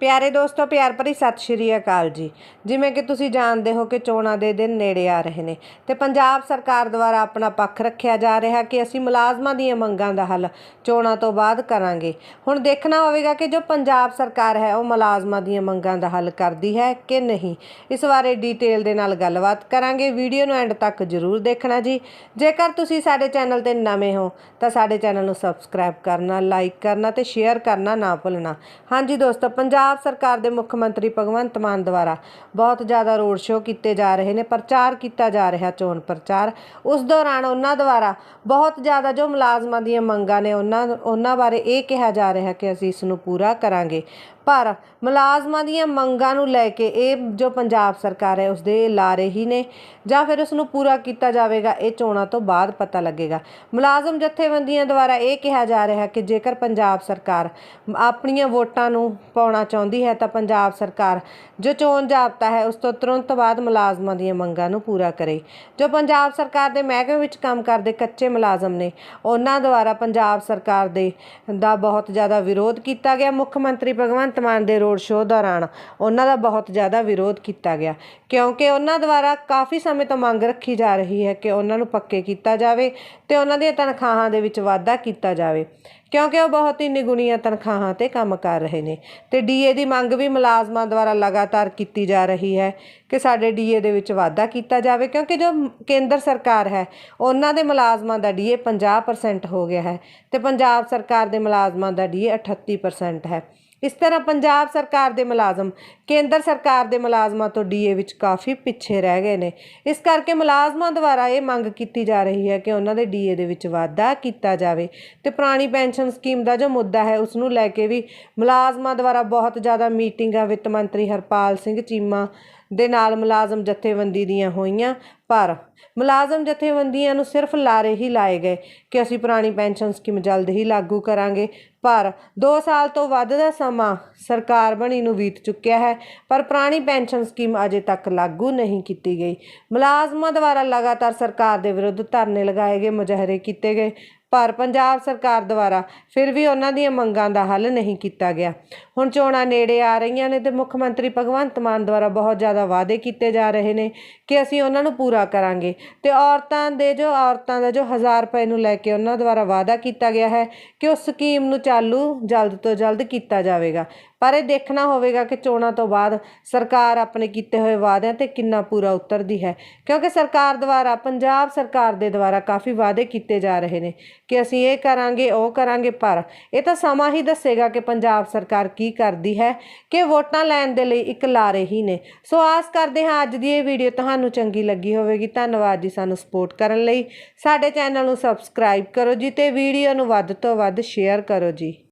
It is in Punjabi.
ਪਿਆਰੇ ਦੋਸਤੋ, ਪਿਆਰ ਭਰੀ ਸਤਿ ਸ਼੍ਰੀ ਅਕਾਲ ਜੀ। ਜਿਵੇਂ ਕਿ ਤੁਸੀਂ ਜਾਣਦੇ ਹੋ ਕਿ ਚੋਣਾਂ ਦੇ ਦਿਨ ਨੇੜੇ ਆ ਰਹੇ ਨੇ ਤੇ ਪੰਜਾਬ ਸਰਕਾਰ ਦੁਆਰਾ ਆਪਣਾ ਪੱਖ ਰੱਖਿਆ ਜਾ ਰਿਹਾ ਕਿ ਅਸੀਂ ਮੁਲਾਜ਼ਮਾਂ ਦੀਆਂ ਮੰਗਾਂ ਦਾ ਹੱਲ ਚੋਣਾਂ ਤੋਂ ਬਾਅਦ ਕਰਾਂਗੇ। ਹੁਣ ਦੇਖਣਾ ਹੋਵੇਗਾ ਕਿ ਜੋ ਪੰਜਾਬ ਸਰਕਾਰ ਹੈ, ਉਹ ਮੁਲਾਜ਼ਮਾਂ ਦੀਆਂ ਮੰਗਾਂ ਦਾ ਹੱਲ ਕਰਦੀ ਹੈ ਕਿ ਨਹੀਂ। ਇਸ ਬਾਰੇ ਡਿਟੇਲ ਦੇ ਨਾਲ ਗੱਲਬਾਤ ਕਰਾਂਗੇ। ਵੀਡੀਓ ਨੂੰ ਐਂਡ ਤੱਕ ਜ਼ਰੂਰ ਦੇਖਣਾ ਜੀ। ਜੇਕਰ ਤੁਸੀਂ ਸਾਡੇ ਚੈਨਲ ਤੇ ਨਵੇਂ ਹੋ, ਤਾਂ ਸਾਡੇ ਚੈਨਲ ਨੂੰ ਸਬਸਕ੍ਰਾਈਬ ਕਰਨਾ, ਲਾਈਕ ਕਰਨਾ ਤੇ ਸ਼ੇਅਰ ਕਰਨਾ ਨਾ ਭੁੱਲਣਾ। ਹਾਂਜੀ ਦੋਸਤੋ, ਪੰਜਾਬ ਪੰਜਾਬ ਸਰਕਾਰ ਦੇ ਮੁੱਖ ਮੰਤਰੀ ਭਗਵੰਤ ਮਾਨ ਦੁਆਰਾ ਬਹੁਤ ਜ਼ਿਆਦਾ ਰੋਡ ਸ਼ੋਅ ਕੀਤੇ ਜਾ ਰਹੇ ਨੇ, ਪ੍ਰਚਾਰ ਕੀਤਾ ਜਾ ਰਿਹਾ ਚੋਣ ਪ੍ਰਚਾਰ। ਉਸ ਦੌਰਾਨ ਉਹਨਾਂ ਦੁਆਰਾ ਬਹੁਤ ਜ਼ਿਆਦਾ ਜੋ ਮੁਲਾਜ਼ਮਾਂ ਦੀਆਂ ਮੰਗਾਂ ਨੇ, ਉਹਨਾਂ ਉਹਨਾਂ ਬਾਰੇ ਇਹ ਕਿਹਾ ਜਾ ਰਿਹਾ ਕਿ ਅਸੀਂ ਇਸ ਨੂੰ ਪੂਰਾ ਕਰਾਂਗੇ। ਪਰ ਮੁਲਾਜ਼ਮਾਂ ਦੀਆਂ ਮੰਗਾਂ ਨੂੰ ਲੈ ਕੇ ਇਹ ਜੋ ਪੰਜਾਬ ਸਰਕਾਰ ਹੈ, ਉਸਦੇ ਲਾਰੇ ਹੀ ਨੇ ਜਾਂ ਫਿਰ ਉਸ ਨੂੰ ਪੂਰਾ ਕੀਤਾ ਜਾਵੇਗਾ, ਇਹ ਚੋਣਾਂ ਤੋਂ ਬਾਅਦ ਪਤਾ ਲੱਗੇਗਾ। ਮੁਲਾਜ਼ਮ ਜਥੇਬੰਦੀਆਂ ਦੁਆਰਾ ਇਹ ਕਿਹਾ ਜਾ ਰਿਹਾ ਕਿ ਜੇਕਰ ਪੰਜਾਬ ਸਰਕਾਰ ਆਪਣੀਆਂ ਵੋਟਾਂ ਨੂੰ ਪਾਉਣਾ ਚਾਹੁੰਦੀ ਹੈ, ਤਾਂ ਪੰਜਾਬ ਸਰਕਾਰ ਜੋ ਚੋਣ ਜਾਬਤਾ ਹੈ, ਉਸ ਤੋਂ ਤੁਰੰਤ ਬਾਅਦ ਮੁਲਾਜ਼ਮਾਂ ਦੀਆਂ ਮੰਗਾਂ ਨੂੰ ਪੂਰਾ ਕਰੇ। ਜੋ ਪੰਜਾਬ ਸਰਕਾਰ ਦੇ ਮਹਿਕਮੇ ਵਿੱਚ ਕੰਮ ਕਰਦੇ ਕੱਚੇ ਮੁਲਾਜ਼ਮ ਨੇ, ਉਹਨਾਂ ਦੁਆਰਾ ਪੰਜਾਬ ਸਰਕਾਰ ਦੇ, ਦਾ ਬਹੁਤ ਜ਼ਿਆਦਾ ਵਿਰੋਧ ਕੀਤਾ ਗਿਆ। ਮੁੱਖ ਮੰਤਰੀ ਭਗਵੰਤ ਭਗਵੰਤ ਮਾਨ ਦੇ ਰੋਡ ਸ਼ੋਅ ਦੌਰਾਨ ਉਹਨਾਂ ਦਾ ਬਹੁਤ ਜ਼ਿਆਦਾ ਵਿਰੋਧ ਕੀਤਾ ਗਿਆ। ਕਿਉਂਕਿ ਉਹਨਾਂ ਦੁਆਰਾ ਕਾਫੀ ਸਮੇਂ ਤੋਂ ਮੰਗ ਰੱਖੀ ਜਾ ਰਹੀ ਹੈ ਕਿ ਉਹਨਾਂ ਨੂੰ ਪੱਕੇ ਕੀਤਾ ਜਾਵੇ ਤੇ ਉਹਨਾਂ ਦੀਆਂ ਤਨਖਾਹਾਂ ਦੇ ਵਿੱਚ ਵਾਧਾ ਕੀਤਾ ਜਾਵੇ। ਕਿਉਂਕਿ ਉਹ ਬਹੁਤ ਹੀ ਨਿਗੁਣੀਆਂ ਤਨਖਾਹਾਂ ਤੇ ਕੰਮ ਕਰ ਰਹੇ ਨੇ ਤੇ ਡੀਏ ਦੀ ਮੰਗ ਵੀ ਮੁਲਾਜ਼ਮਾਂ ਦੁਆਰਾ ਲਗਾਤਾਰ ਕੀਤੀ ਜਾ ਰਹੀ ਹੈ ਕਿ ਸਾਡੇ ਡੀਏ ਦੇ ਵਿੱਚ ਵਾਧਾ ਕੀਤਾ ਜਾਵੇ। ਕਿਉਂਕਿ ਜੋ ਕੇਂਦਰ ਸਰਕਾਰ ਹੈ, ਉਹਨਾਂ ਦੇ ਮੁਲਾਜ਼ਮਾਂ ਦਾ ਡੀਏ 50% ਹੋ ਗਿਆ ਹੈ ਤੇ ਪੰਜਾਬ ਸਰਕਾਰ ਦੇ ਮੁਲਾਜ਼ਮਾਂ ਦਾ ਡੀਏ 38% ਹੈ। ਇਸ ਤਰ੍ਹਾਂ ਪੰਜਾਬ ਸਰਕਾਰ ਦੇ ਮੁਲਾਜ਼ਮ, ਕੇਂਦਰ ਸਰਕਾਰ ਦੇ ਮੁਲਾਜ਼ਮਾਂ ਤੋਂ ਡੀਏ ਵਿੱਚ ਕਾਫੀ ਪਿੱਛੇ ਰਹਿ ਗਏ ਨੇ। ਇਸ ਕਰਕੇ ਮੁਲਾਜ਼ਮਾਂ ਦੁਆਰਾ ਇਹ ਮੰਗ ਕੀਤੀ ਜਾ ਰਹੀ ਹੈ ਕਿ ਉਹਨਾਂ ਦੇ ਡੀਏ ਦੇ ਵਿੱਚ ਵਾਧਾ ਕੀਤਾ ਜਾਵੇ ਤੇ ਪੁਰਾਣੀ ਪੈਨਸ਼ਨ ਸਕੀਮ ਦਾ ਜੋ ਮੁੱਦਾ ਹੈ, ਉਸ ਨੂੰ ਲੈ ਕੇ ਵੀ ਮੁਲਾਜ਼ਮਾਂ ਦੁਆਰਾ ਬਹੁਤ ਜ਼ਿਆਦਾ ਮੀਟਿੰਗਾਂ ਵਿੱਤ ਮੰਤਰੀ ਹਰਪਾਲ ਸਿੰਘ ਚੀਮਾ ਦੇ ਨਾਲ ਮੁਲਾਜ਼ਮ ਜਥੇਬੰਦੀ ਦੀਆਂ ਹੋਈਆਂ, ਪਰ ਮੁਲਾਜ਼ਮ ਜਥੇਬੰਦੀਆਂ ਨੂੰ ਸਿਰਫ ਲਾਰੇ ਹੀ ਲਾਏ ਗਏ ਕਿ ਅਸੀਂ ਪੁਰਾਣੀ ਪੈਨਸ਼ਨ ਸਕੀਮ ਜਲਦ ਹੀ ਲਾਗੂ ਕਰਾਂਗੇ। ਪਰ 2 ਸਾਲ ਤੋਂ ਵੱਧ ਦਾ ਸਮਾਂ ਸਰਕਾਰ ਬਣੀ ਨੂੰ ਬੀਤ ਚੁੱਕਿਆ ਹੈ, ਪਰ ਪੁਰਾਣੀ ਪੈਨਸ਼ਨ ਸਕੀਮ ਅਜੇ ਤੱਕ ਲਾਗੂ ਨਹੀਂ ਕੀਤੀ ਗਈ। ਮੁਲਾਜ਼ਮਾਂ ਦੁਆਰਾ ਲਗਾਤਾਰ ਸਰਕਾਰ ਦੇ ਵਿਰੁੱਧ ਧਰਨੇ ਲਗਾਏ ਗਏ, ਮੁਜ਼ਾਹਰੇ ਕੀਤੇ ਗਏ। ਪਰ ਪੰਜਾਬ ਸਰਕਾਰ ਦੁਆਰਾ ਫਿਰ ਵੀ ਉਹਨਾਂ ਦੀਆਂ ਮੰਗਾਂ ਦਾ ਹੱਲ ਨਹੀਂ ਕੀਤਾ ਗਿਆ। ਹੁਣ ਚੋਣਾਂ ਨੇੜੇ ਆ ਰਹੀਆਂ ਨੇ ਤੇ ਮੁੱਖ ਮੰਤਰੀ ਭਗਵੰਤ ਮਾਨ ਦੁਆਰਾ ਬਹੁਤ ਜ਼ਿਆਦਾ ਵਾਅਦੇ ਕੀਤੇ ਜਾ ਰਹੇ ਨੇ ਕਿ ਅਸੀਂ ਉਹਨਾਂ ਨੂੰ ਪੂਰਾ ਕਰਾਂਗੇ ਤੇ ਔਰਤਾਂ ਦੇ ਜੋ ਔਰਤਾਂ ਦਾ ਜੋ 1000 ਰੁਪਏ ਨੂੰ ਲੈ ਕੇ ਉਹਨਾਂ ਦੁਆਰਾ ਵਾਅਦਾ ਕੀਤਾ ਗਿਆ ਹੈ ਕਿ ਉਸ ਸਕੀਮ ਨੂੰ ਚਾਲੂ ਜਲਦ ਤੋਂ ਜਲਦ ਕੀਤਾ ਜਾਵੇਗਾ। ਪਰ ਇਹ ਦੇਖਣਾ ਹੋਵੇਗਾ ਕਿ ਚੋਣਾਂ ਤੋਂ ਬਾਅਦ ਸਰਕਾਰ ਆਪਣੇ ਕੀਤੇ ਹੋਏ ਵਾਅਦਿਆਂ ਤੇ ਕਿੰਨਾ ਪੂਰਾ ਉਤਰਦੀ ਹੈ, ਕਿਉਂਕਿ ਸਰਕਾਰ ਦੁਆਰਾ, ਪੰਜਾਬ ਸਰਕਾਰ ਦੇ ਦੁਆਰਾ ਕਾਫੀ ਵਾਅਦੇ ਕੀਤੇ ਜਾ ਰਹੇ ਨੇ। ਕਿ ਅਸੀਂ ਇਹ ਕਰਾਂਗੇ, ਉਹ ਕਰਾਂਗੇ, ਪਰ ਇਹ ਤਾਂ ਸਮਾਂ ਹੀ ਦੱਸੇਗਾ ਕਿ ਪੰਜਾਬ ਸਰਕਾਰ ਕੀ ਕਰਦੀ ਹੈ ਕਿ ਵੋਟਾਂ ਲੈਣ ਦੇ ਲਈ ਇੱਕ ਲਾਰੇ ਹੀ ਨੇ। ਸੋ ਆਸ ਕਰਦੇ ਹਾਂ ਅੱਜ ਦੀ ਇਹ ਵੀਡੀਓ ਤੁਹਾਨੂੰ ਚੰਗੀ ਲੱਗੀ ਹੋਵੇਗੀ। ਧੰਨਵਾਦ ਜੀ ਸਾਨੂੰ ਸਪੋਰਟ ਕਰਨ ਲਈ। ਸਾਡੇ ਚੈਨਲ ਨੂੰ ਸਬਸਕ੍ਰਾਈਬ ਕਰੋ ਜੀ ਤੇ ਵੀਡੀਓ ਨੂੰ ਵੱਧ ਤੋਂ ਵੱਧ ਸ਼ੇਅਰ ਕਰੋ ਜੀ।